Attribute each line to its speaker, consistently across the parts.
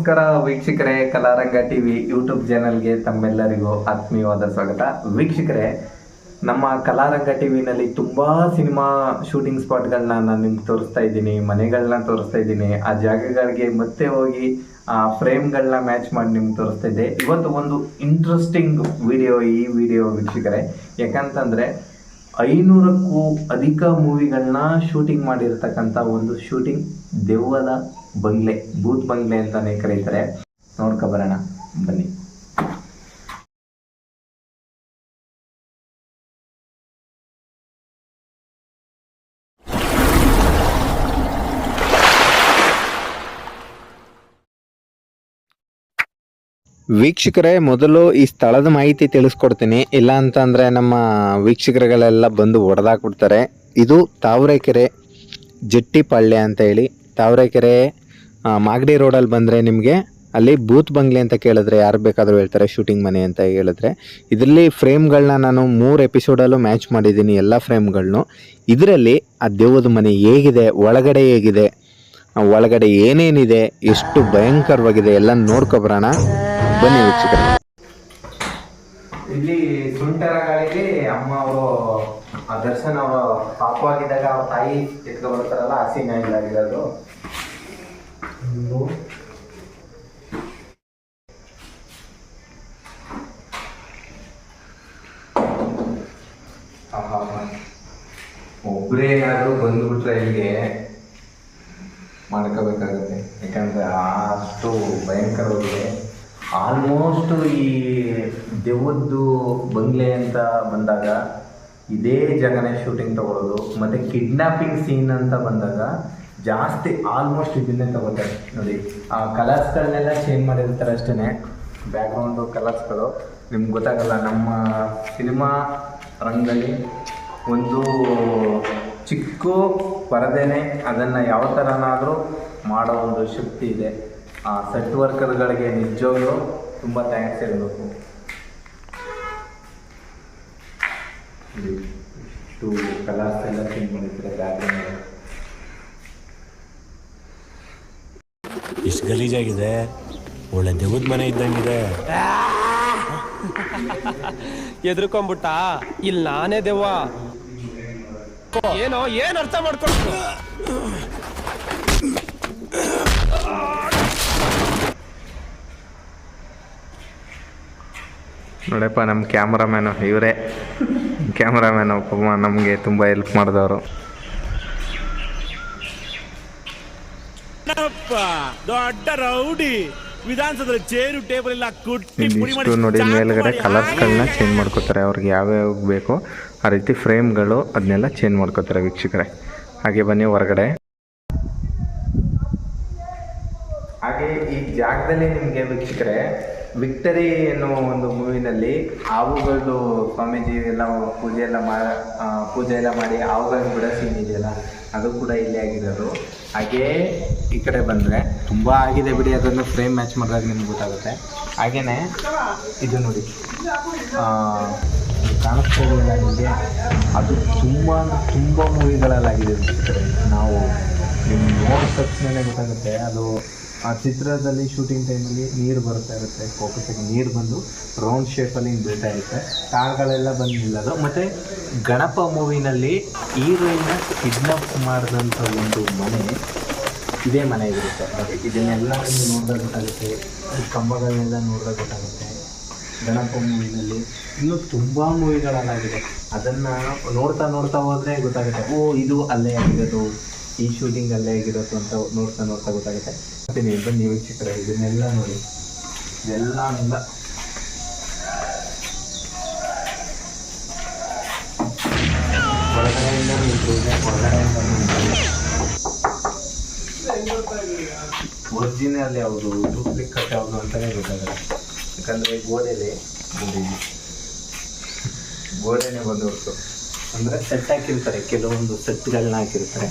Speaker 1: ನಮಸ್ಕಾರ ವೀಕ್ಷಕರೇ, ಕಲಾರಂಗ TV YouTube ಚಾನಲ್ಗೆ ತಮ್ಮೆಲ್ಲರಿಗೂ ಆತ್ಮೀಯವಾದ ಸ್ವಾಗತ. ವೀಕ್ಷಕರೇ, ನಮ್ಮ ಕಲಾರಂಗ ಟಿವಿನಲ್ಲಿ ತುಂಬ ಸಿನಿಮಾ ಶೂಟಿಂಗ್ ಸ್ಪಾಟ್ಗಳನ್ನ ನಾನು ನಿಮ್ಗೆ ತೋರಿಸ್ತಾ ಇದ್ದೀನಿ ಮನೆಗಳನ್ನ ತೋರಿಸ್ತಾ ಇದ್ದೀನಿ, ಆ ಜಾಗಗಳಿಗೆ ಮತ್ತೆ ಹೋಗಿ, ಆ ಫ್ರೇಮ್ಗಳನ್ನ ಮ್ಯಾಚ್ ಮಾಡಿ ನಿಮ್ಗೆ ತೋರಿಸ್ತಾ ಇದ್ದೆ. ಇವತ್ತು ಒಂದು ಇಂಟ್ರೆಸ್ಟಿಂಗ್ ವಿಡಿಯೋ ಈ ವಿಡಿಯೋ ವೀಕ್ಷಕರೇ. ಯಾಕಂತಂದ್ರೆ, ಐನೂರಕ್ಕೂ ಅಧಿಕ ಮೂವಿಗಳನ್ನ ಶೂಟಿಂಗ್ ಮಾಡಿರ್ತಕ್ಕಂಥ ಒಂದು ಶೂಟಿಂಗ್ ದೆವ್ವದ ಬಂಗ್ಲೆ, ಬೂತ್ ಬಂಗ್ಲೆ ಅಂತಾನೆ ಕರೀತಾರೆ. ನೋಡ್ಕೊ ಬರೋಣ, ಬನ್ನಿ. ವೀಕ್ಷಕರೇ, ಮೊದಲು ಈ ಸ್ಥಳದ ಮಾಹಿತಿ ತಿಳಿಸ್ಕೊಡ್ತೀನಿ. ಇಲ್ಲ ಅಂತ ಅಂದ್ರೆ ನಮ್ಮ ವೀಕ್ಷಕರುಗಳೆಲ್ಲ ಬಂದು ಹೊಡೆದಾಕ್ಬಿಡ್ತಾರೆ. ಇದು ತಾವರೆಕೆರೆ ಜಟ್ಟಿಪಾಳ್ಯ ಅಂತ ಹೇಳಿ, ತಾವರೆಕೆರೆ ಮಾಗಡಿ ರೋಡಲ್ಲಿ ಬಂದರೆ ನಿಮಗೆ ಅಲ್ಲಿ ಬೂತ್ ಬಂಗ್ಲೆ ಅಂತ ಕೇಳಿದ್ರೆ ಯಾರು ಬೇಕಾದರೂ ಹೇಳ್ತಾರೆ ಶೂಟಿಂಗ್ ಮನೆ ಅಂತ ಹೇಳಿದ್ರೆ. ಇದರಲ್ಲಿ ಫ್ರೇಮ್ಗಳನ್ನ ನಾನು ಮೂರು ಎಪಿಸೋಡಲ್ಲೂ ಮ್ಯಾಚ್ ಮಾಡಿದ್ದೀನಿ, ಎಲ್ಲ ಫ್ರೇಮ್ಗಳನ್ನೂ ಇದರಲ್ಲಿ ಆ ದೇವದ ಮನೆ ಹೇಗಿದೆ, ಒಳಗಡೆ ಹೇಗಿದೆ ಒಳಗಡೆ ಏನೇನಿದೆ, ಎಷ್ಟು ಭಯಂಕರವಾಗಿದೆ ಎಲ್ಲ ನೋಡ್ಕೊಬರೋಣ ಬನ್ನಿ ಇಲ್ಲಿ ಸುಂಟರ ಗಾಳಿಗೆ ಅಮ್ಮ ಅವರು ದರ್ಶನ್ ಅವರು ಪಾಪವಾಗಿದ್ದಾಗ ಅವ್ರ ತಾಯಿ ಎತ್ಕೊ ಬರ್ತಾರಲ್ಲ, ಆ ಸೀನ್ ಆಗಿರೋದು. ಒಬ್ಬರೇ ಏನಾದರೂ ಬಂದ್ಬಿಟ್ರೆ ಇಲ್ಲಿಗೆ ಮಾಡ್ಕೋಬೇಕಾಗುತ್ತೆ. ಯಾಕಂದರೆ ಅಷ್ಟು ಭಯಂಕರವಾಗಿದೆ. ಆಲ್ಮೋಸ್ಟ್ ಈ ದೆವ್ವದ್ದು ಬಂಗ್ಲೆ ಅಂತ ಬಂದಾಗ ಇದೇ ಜಾಗನೇ ಶೂಟಿಂಗ್ ತಗೊಳ್ಳೋದು ಮತ್ತು ಕಿಡ್ನಾಪಿಂಗ್ ಸೀನ್ ಅಂತ ಬಂದಾಗ ಜಾಸ್ತಿ ಆಲ್ಮೋಸ್ಟ್ ಇದನ್ನೇ ತಗೋತಾರೆ ನೋಡಿ, ಆ ಕಲರ್ಸ್ಗಳನ್ನೆಲ್ಲ ಚೇಂಜ್ ಮಾಡಿರ್ತಾರೆ ಅಷ್ಟೇ ಬ್ಯಾಕ್ಗ್ರೌಂಡು ಕಲರ್ಸ್ಗಳು ನಿಮ್ಗೆ ಗೊತ್ತಾಗಲ್ಲ, ನಮ್ಮ ಸಿನಿಮಾ ರಂಗದಲ್ಲಿ ಒಂದು ಚಿಕ್ಕ ಪರದೇನೆ ಅದನ್ನು ಯಾವ ಥರನಾದರೂ ಮಾಡೋ ಒಂದು ಶಕ್ತಿ ಇದೆ. ಆ ಸೆಟ್ ವರ್ಕರ್ಗಳಿಗೆ ನಿಜವಾಗ್ಲೂ ತುಂಬ ಥ್ಯಾಂಕ್ಸ್ ಹೇಳಬೇಕು. ಇಷ್ಟು ಕಲರ್ಸ್ ಎಲ್ಲ ಚೇಂಜ್ ಮಾಡಿರ್ತಾರೆ ಬ್ಯಾಕ್ಗ್ರೌಂಡ್
Speaker 2: ಇಷ್ಟು ಗಲೀಜಾಗಿದೆ. ಒಳ್ಳೆ ದೆವ್ವದ ಮನೆ ಇದ್ದಂಗಿದೆ.
Speaker 3: ಎದ್ರುಕೊಂಬಿಟ್ಟ ಇಲ್ಲಿ ನಾನೇ ದೆವ್ವ. ಏನೋ ಏನ್ ಅರ್ಥ ಮಾಡ್ಕೊಂಡು
Speaker 1: ನೋಡಪ್ಪ ನಮ್ಮ ಕ್ಯಾಮ್ರಾಮ್ಯಾನು ಇವರೇ. ಕ್ಯಾಮ್ರಾಮ್ಯಾನು ಪಾಪ ನಮಗೆ ತುಂಬ ಹೆಲ್ಪ್ ಮಾಡಿದವರು.
Speaker 2: ದೊಡ್ಡ ರೌಡಿ. ವಿಧಾನಸೌಧದಲ್ಲಿ ಚೇರು ಟೇಬಲ್ ಎಲ್ಲ ಕುಟ್ಟಿ ಪುಡಿ
Speaker 1: ಇದಿಷ್ಟು ನೋಡಿ ಮೇಲ್ಗಡೆ
Speaker 2: ಕಲರ್ಸ್
Speaker 1: ಕಲರ್ಸ್ಗಳನ್ನ ಚೇಂಜ್ ಮಾಡ್ಕೋತಾರೆ. ಅವ್ರಿಗೆ ಯಾವ್ಯಾವ ಬೇಕೋ ಆ ರೀತಿ ಫ್ರೇಮ್ಗಳು ಅದನ್ನೆಲ್ಲ ಚೇಂಜ್ ಮಾಡ್ಕೋತಾರೆ ವೀಕ್ಷಕರೆ. ಹಾಗೆ ಬನ್ನಿ ಹೊರಗಡೆ. ಹಾಗೆ ಈ ಜಾಗದಲ್ಲಿ ನಿಮಗೆ ವೀಕ್ಷಕರೇ ವಿಕ್ಟರಿ ಎನ್ನುವ ಒಂದು ಮೂವಿನಲ್ಲಿ ಹಾವುಗಳದ್ದು ಸ್ವಾಮೀಜಿ ಎಲ್ಲ ಪೂಜೆ ಎಲ್ಲ ಮಾ ಪೂಜೆ ಎಲ್ಲ ಮಾಡಿ ಹಾವುಗಳನ್ನ ಬಿಡೋ ಸೀನ್ ಇದೆಯಲ್ಲ ಅದು ಕೂಡ ಇಲ್ಲೇ ಆಗಿರೋದು. ಹಾಗೇ ಈ ಕಡೆ ಬಂದರೆ ತುಂಬ ಆಗಿದೆ ಬಿಡಿ, ಅದನ್ನು ಫ್ರೇಮ್ ಮ್ಯಾಚ್ ಮಾಡಿದಾಗ ನಿಮ್ಗೆ ಗೊತ್ತಾಗುತ್ತೆ. ಹಾಗೆಯೇ ಇದು ನೋಡಿ. ಕಾಣಿಸ್ತಾ ಇದೆಯಲ್ಲ ನಿಮಗೆ? ಅದು ತುಂಬ ತುಂಬ ಮೂವಿಗಳಲ್ಲಾಗಿದೆ. ನಾವು ನಿಮ್ಮ ನೋಡಿದ ತಕ್ಷಣನೇ ಗೊತ್ತಾಗುತ್ತೆ. ಅದು ಆ ಚಿತ್ರದಲ್ಲಿ ಶೂಟಿಂಗ್ ಟೈಮಲ್ಲಿ ನೀರು ಬರ್ತಾ ಇರುತ್ತೆ. ಫೋಕಸ್ಸಿಗೆ ನೀರು ಬಂದು ರೌಂಡ್ ಶೇಪಲ್ಲಿ ಬೀಳ್ತಾ ಇರುತ್ತೆ. ಕಾರ್ಗಳೆಲ್ಲ ಬಂದು ನಿಲ್ಲೋದು. ಮತ್ತು ಗಣಪ ಮೂವಿನಲ್ಲಿ ಹೀರೋಯಿನ್ನ ಕಿಡ್ನಾಪ್ ಮಾಡಿದಂಥ ಒಂದು ಮನೆ ಇದೇ ಮನೆ ಇರುತ್ತೆ. ಇದನ್ನೆಲ್ಲ ನೋಡಿದಾಗ ಗೊತ್ತಾಗುತ್ತೆ. ಈ ಕಂಬಗಳನ್ನೆಲ್ಲ ನೋಡಿದಾಗ ಗೊತ್ತಾಗುತ್ತೆ. ಗಣಪ ಮೂವಿನಲ್ಲಿ ಇನ್ನೂ ತುಂಬ ಮೂವಿಗಳಲ್ಲಾಗಿದೆ ಅದನ್ನು ನೋಡ್ತಾ ನೋಡ್ತಾ ಹೋದರೆ ಗೊತ್ತಾಗುತ್ತೆ, ಓ, ಇದು ಅಲ್ಲೇ ಆಗಿರೋದು, ಈ ಶೂಟಿಂಗ್ ಅಲ್ಲೇ ಆಗಿರೋದು ಅಂತ ನೋಡ್ತಾ ನೋಡ್ತಾ ಗೊತ್ತಾಗುತ್ತೆ. ಮತ್ತೆ ನೀವು ಬನ್ನಿ, ವೀಕ್ಷಕರ, ಇದನ್ನೆಲ್ಲ ನೋಡಿ. ಇದೆಲ್ಲ ಹೊರಗಡೆಯಿಂದ ಒರಿಜಿನಲ್ ಯಾವುದು ಡೂಪ್ಲಿಕೇಟ್ ಯಾವುದು ಅಂತಲೇ ಗೊತ್ತಾಗಲ್ಲ. ಯಾಕಂದರೆ ಗೋಡೆಲಿ ಗೋಡೆನೆ ಬಂದವರು ಅಂದರೆ ಸೆಟ್ ಹಾಕಿರ್ತಾರೆ, ಕೆಲವೊಂದು ಸೆಟ್ಗಳನ್ನ ಹಾಕಿರ್ತಾರೆ.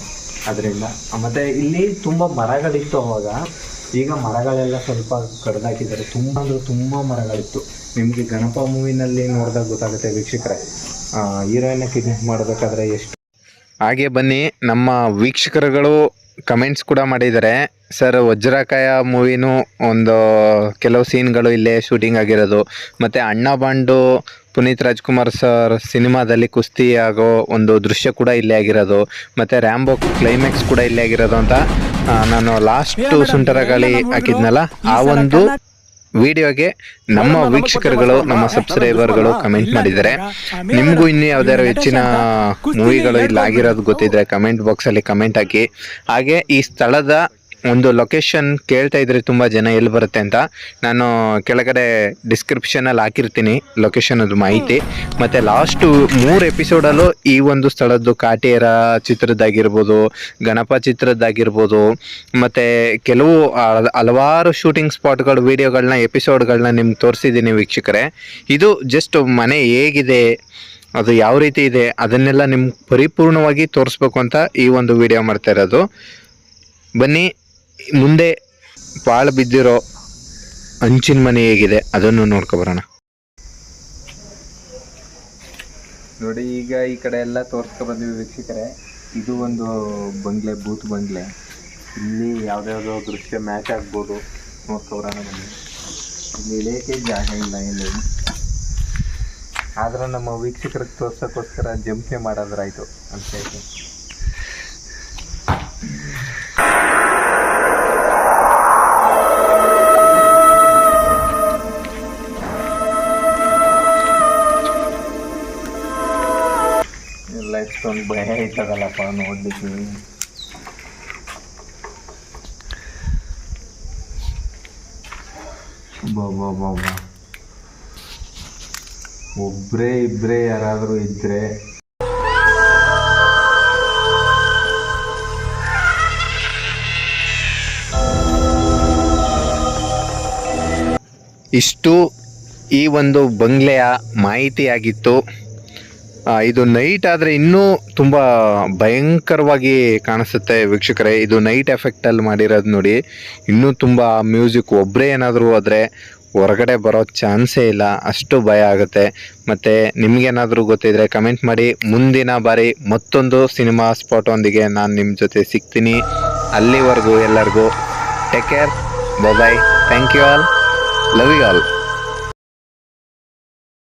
Speaker 1: ಅದರಿಂದ. ಮತ್ತೆ ಇಲ್ಲಿ ತುಂಬ ಮರಗಳಿತ್ತು ಅವಾಗ. ಈಗ ಮರಗಳೆಲ್ಲ ಸ್ವಲ್ಪ ಕಡ್ದಾಕಿದ್ದಾರೆ. ತುಂಬಾ ಅಂದ್ರೆ ತುಂಬ ಮರಗಳಿತ್ತು. ನಿಮಗೆ ಗಣಪ ಮೂವಿನಲ್ಲಿ ನೋಡಿದಾಗ ಗೊತ್ತಾಗುತ್ತೆ ವೀಕ್ಷಕರೇ. ಹೀರೋಯಿನ ಕಿಡ್ನಾಪ್ ಮಾಡಬೇಕಾದ್ರೆ ಎಷ್ಟು ಹಾಗೆ ಬನ್ನಿ, ನಮ್ಮ ವೀಕ್ಷಕರುಗಳು ಕಮೆಂಟ್ಸ್ ಕೂಡ ಮಾಡಿದ್ದಾರೆ. ಸರ್ ವಜ್ರಕಾಯ ಮೂವಿನೂ ಒಂದು ಕೆಲವು ಸೀನ್ಗಳು ಇಲ್ಲೇ ಶೂಟಿಂಗ್ ಆಗಿರೋದು. ಮತ್ತು ಅಣ್ಣ ಬಾಂಡು ಪುನೀತ್ ರಾಜ್ಕುಮಾರ್ ಸರ್ ಸಿನಿಮಾದಲ್ಲಿ ಕುಸ್ತಿ ಆಗೋ ಒಂದು ದೃಶ್ಯ ಕೂಡ ಇಲ್ಲೇ ಆಗಿರೋದು. ಮತ್ತು ರ್ಯಾಂಬೋ ಕ್ಲೈಮ್ಯಾಕ್ಸ್ ಕೂಡ ಇಲ್ಲೇ ಆಗಿರೋದು ಅಂತ ನಾನು ಲಾಸ್ಟು ಸುಂಟರಗಾಳಿ ಹಾಕಿದ್ನಲ್ಲ ಆ ಒಂದು ವಿಡಿಯೋಗೆ ನಮ್ಮ ವೀಕ್ಷಕರುಗಳು ನಮ್ಮ ಸಬ್ಸ್ಕ್ರೈಬರ್ಗಳು ಕಮೆಂಟ್ ಮಾಡಿದ್ದಾರೆ. ನಿಮಗೂ ಇನ್ನು ಯಾವ್ದಾದ್ರು ಹೆಚ್ಚಿನ ಮೂವಿಗಳು ಇಲ್ಲಿ ಆಗಿರೋದು ಗೊತ್ತಿದ್ರೆ ಕಮೆಂಟ್ ಬಾಕ್ಸಲ್ಲಿ ಕಮೆಂಟ್ ಹಾಕಿ. ಹಾಗೆ ಈ ಸ್ಥಳದ ಒಂದು ಲೊಕೇಶನ್ ಕೇಳ್ತಾ ಇದ್ರೆ ತುಂಬ ಜನ ಎಲ್ಲಿ ಬರುತ್ತೆ ಅಂತ ನಾನು ಕೆಳಗಡೆ ಡಿಸ್ಕ್ರಿಪ್ಷನಲ್ಲಿ ಹಾಕಿರ್ತೀನಿ ಲೊಕೇಶನ್ ಅದು ಮಾಹಿತಿ. ಮತ್ತು ಲಾಸ್ಟು ಮೂರು ಎಪಿಸೋಡಲ್ಲೂ ಈ ಒಂದು ಸ್ಥಳದ್ದು ಕಾಟೇರ ಚಿತ್ರದ್ದಾಗಿರ್ಬೋದು, ಗಣಪ ಚಿತ್ರದ್ದಾಗಿರ್ಬೋದು, ಮತ್ತು ಕೆಲವು ಹಲ- ಹಲವಾರು ಶೂಟಿಂಗ್ ಸ್ಪಾಟ್ಗಳು ವೀಡಿಯೋಗಳನ್ನ ಎಪಿಸೋಡ್ಗಳನ್ನ ನಿಮ್ಗೆ ತೋರಿಸಿದ್ದೀನಿ ವೀಕ್ಷಕರೇ. ಇದು ಜಸ್ಟ್ ಮನೆ ಹೇಗಿದೆ, ಅದು ಯಾವ ರೀತಿ ಇದೆ, ಅದನ್ನೆಲ್ಲ ನಿಮ್ಗೆ ಪರಿಪೂರ್ಣವಾಗಿ ತೋರಿಸ್ಬೇಕು ಅಂತ ಈ ಒಂದು ವಿಡಿಯೋ ಮಾಡ್ತಾ ಇರೋದು. ಬನ್ನಿ ಮುಂದೆ ಪಾಳು ಬಿದ್ದಿರೋ ಹಂಚಿನ ಮನೆ ಹೇಗಿದೆ? ಅದನ್ನು ನೋಡ್ಕೊಬರೋಣ ನೋಡಿ, ಈಗ ಈ ಕಡೆ ಎಲ್ಲ ತೋರ್ಸ್ಕೊ ಬಂದಿವಿ ವೀಕ್ಷಕರೇ. ಇದು ಒಂದು ಬಂಗ್ಲೆ, ಬೂತ್ ಬಂಗ್ಲೆ. ಇಲ್ಲಿ ಯಾವ್ದಾವ್ದೋ ದೃಶ್ಯ ಮ್ಯಾಚ್ ಆಗ್ಬೋದು. ನೋಡ್ಕೊಬರೋಣ ಬನ್ನಿ. ಇಲ್ಲಿ ಇಳಿಯಕ್ಕೆ ಜಾಗ ಇಲ್ಲ ಇಲ್ಲಿ. ಆದ್ರೆ ನಮ್ಮ ವೀಕ್ಷಕರಿಗೆ ತೋರ್ಸೋಕ್ಕೋಸ್ಕರ ಜಂಪ್ನೆ ಮಾಡೋದ್ರಾಯ್ತು. ಅಂತ ಇಷ್ಟೊಂದು ಭಯ ಆಯ್ತದಲ್ಲಪ್ಪ ನೋಡ್ಲಿಕ್ಕೆ ಬಾಬಾ ಒಬ್ಬರೇ ಒಬ್ರೇ ಇಬ್ರೇ ಯಾರಾದರೂ ಇದ್ರೆ ಇಷ್ಟು ಈ ಒಂದು ಬಂಗ್ಲೆಯ ಮಾಹಿತಿಯಾಗಿತ್ತು. ಇದು ನೈಟ್ ಆದರೆ ಇನ್ನೂ ತುಂಬ ಭಯಂಕರವಾಗಿ ಕಾಣಿಸುತ್ತೆ ವೀಕ್ಷಕರೇ. ಇದು ನೈಟ್ ಎಫೆಕ್ಟಲ್ಲಿ ಮಾಡಿರೋದು ನೋಡಿ, ಇನ್ನೂ ತುಂಬ ಮ್ಯೂಸಿಕ್ ಒಬ್ಬರೇ ಏನಾದರೂ ಹೋದರೆ ಹೊರಗಡೆ ಬರೋ ಚಾನ್ಸೇ ಇಲ್ಲ, ಅಷ್ಟು ಭಯ ಆಗುತ್ತೆ. ಮತ್ತು ನಿಮಗೇನಾದರೂ ಗೊತ್ತಿದ್ರೆ ಕಮೆಂಟ್ ಮಾಡಿ. ಮುಂದಿನ ಬಾರಿ ಮತ್ತೊಂದು ಸಿನಿಮಾ ಸ್ಪಾಟ್ ಒಂದಿಗೆ ನಾನು ನಿಮ್ಮ ಜೊತೆ ಸಿಗ್ತೀನಿ. ಅಲ್ಲಿವರೆಗೂ ಎಲ್ಲರಿಗೂ take care bye thank you all love you all